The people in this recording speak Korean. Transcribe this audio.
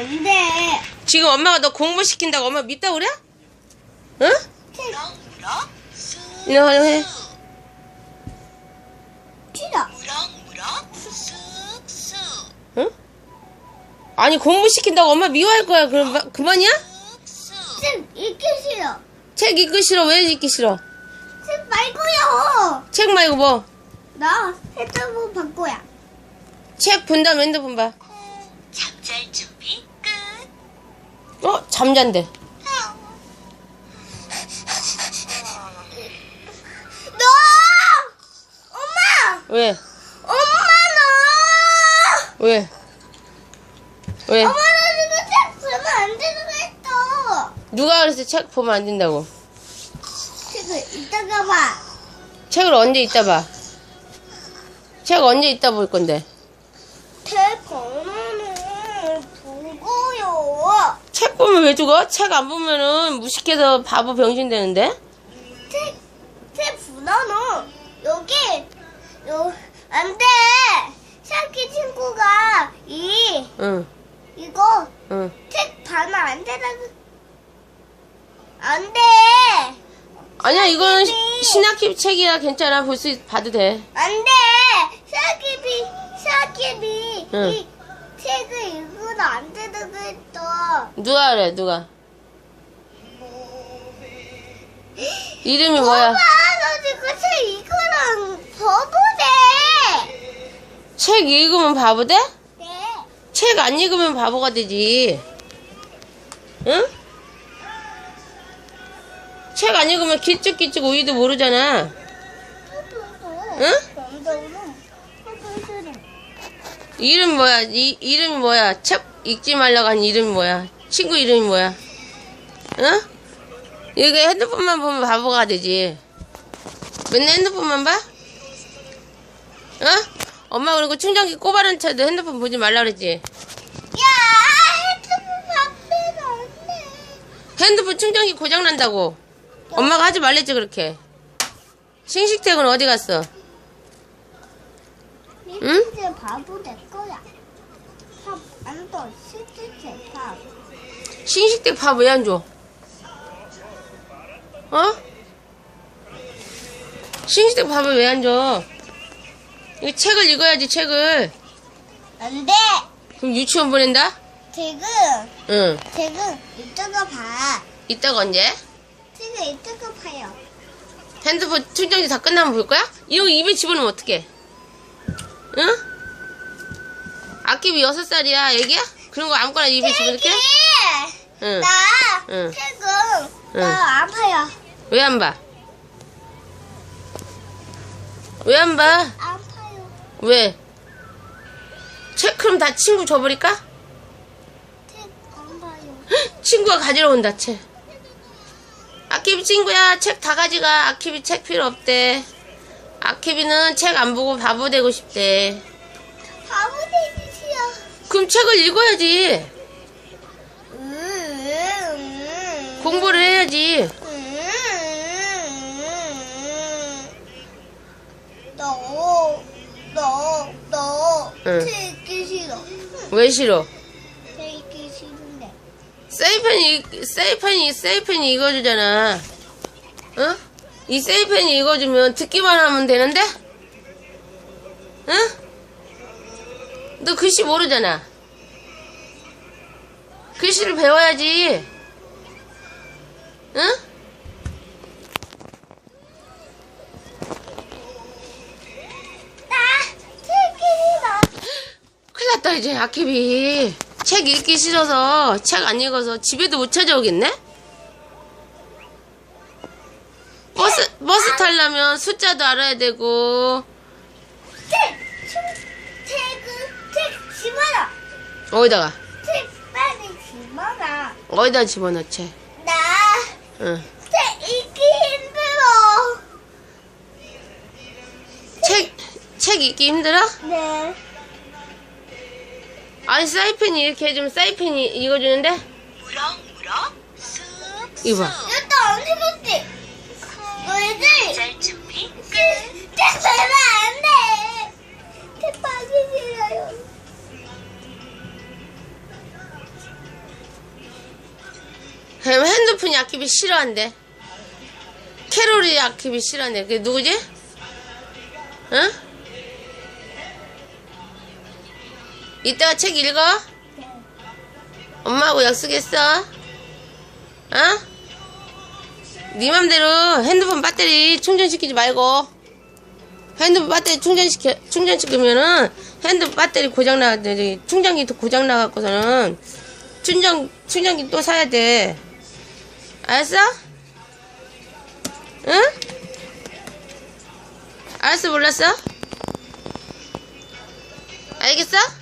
안 돼. 지금 엄마가 너 공부시킨다고 엄마 믿다 그래? 응? 이거 하려 해. 싫어. 응? 아니 공부시킨다고 엄마 미워할 거야. 그럼 마- 그만이야? 책 읽기 싫어. 책 읽기 싫어. 왜 읽기 싫어? 책 말고요. 책 말고 뭐? 나 핸드폰 바꿔야. 책 본다면 핸드폰 봐. 잠잘 끝 어? 잠잔대. 너! 엄마! 왜? 엄마 너! 왜? 왜? 엄마 나 지금 책 보면 안 되는 했어. 누가 그래서 책 보면 안 된다고? 책을 이따가 봐. 책을 언제 이따 봐? 책 언제 이따 볼 건데? 책 번호는 보고요. 책 보면 왜 죽어? 책 안 보면은 무식해서 바보 병신 되는데? 책, 책 번호는 여기, 요, 안 돼. 샤키 친구가 이, 응, 이거 응. 책 봐면 안 되다고. 안 돼. 아니야, 시- 신학기 책이야. 괜찮아. 볼 수, 있- 봐도 돼. 안 돼. 샤키비, 샤키비 응. 이 책을 읽으면 안 된다고 했어. 누가 그래, 누가? 이름이 뭐야? 지금 책 이거랑 버보대. 책 읽으면 바보 돼? 네. 책 안 읽으면 바보가 되지. 응? 책 안 읽으면 길쭉길쭉 우유도 모르잖아. 응? 이름 뭐야? 이 이름이 뭐야? 책 읽지 말라고 한 이름이 뭐야? 친구 이름이 뭐야? 응? 이게 핸드폰만 보면 바보가 되지. 맨날 핸드폰만 봐? 어? 엄마 그리고 충전기 꼽아놓은 차도 핸드폰 보지 말라 그랬지. 야, 핸드폰 안 돼. 핸드폰 충전기 고장 난다고. 엄마가 하지 말랬지 그렇게. 싱식택은 어디 갔어? 응? 이제 바보 될 거야. 밥, 안 더, 실제 밥. 싱식택 밥왜안 줘? 어? 싱식택 밥을 왜안 줘? 이거 책을 읽어야지 책을. 안 돼. 그럼 유치원 보낸다? 지금, 응. 지금 이따가 봐. 이따가 언제? 지금 이따가 봐요. 핸드폰 충전기 다 끝나면 볼 거야? 이거 입에 집어넣으면 어떡해? 응? 악기비 여섯 살이야, 애기야? 그런 거 아무거나 입에 집어넣게? 응. 나 응. 지금 응. 나 아파요. 왜 안 봐? 왜 안 봐? 아파요. 왜? 책 그럼 다 친구 줘버릴까? 책 안 봐요. 친구가 가지러 온다, 책. 아키비 친구야, 책 다 가져가. 아키비 책 필요 없대. 아키비는 책 안 보고 바보 되고 싶대. 바보 되기 싫어. 그럼 책을 읽어야지. 음, 음, 공부를 해야지. 음. 너, 너, 너, 응. 되기 싫어. 왜 싫어? 되기 싫은데. 세이펜이, 세이펜이, 세이펜이 읽어주잖아. 응? 이 세이펜이 읽어주면 듣기만 하면 되는데? 응? 너 글씨 모르잖아. 글씨를 배워야지. 응? 큰일 났다, 이제, 아키비. 책 읽기 싫어서, 책 안 읽어서 집에도 못 찾아오겠네? 버스, 버스 타려면 숫자도 알아야 되고, 책, 책, 책은 책 집어넣어. 어디다가, 책 빨리 집어넣어. 어디다 집어넣지? 나 응. 책 읽기 힘들어. 책, 책 읽기 힘들어? 네. 아니, 사이펜이 이렇게 해주면 사이펜이 읽어주는데? 무럭무럭 쑥쑥 이거 봐. 이것도 언제 먹지? 너희들 잠잘 준비 끝책 별로 안 돼. 책 봐기 싫어요. 그럼 핸드폰이 아끼기 싫어한대. 캐롤이 아끼기 싫어한대. 그게 누구지? 응? 이따가 책 읽어? 엄마하고 약속했어? 어? 네 맘대로 핸드폰 배터리 충전시키지 말고 핸드폰 배터리 충전시켜 충전시키면은 핸드폰 배터리 고장 나 저기 충전기 또 고장 나 갖고서는 충전 충전기 또 사야 돼 알았어? 응? 알았어 몰랐어? 알겠어?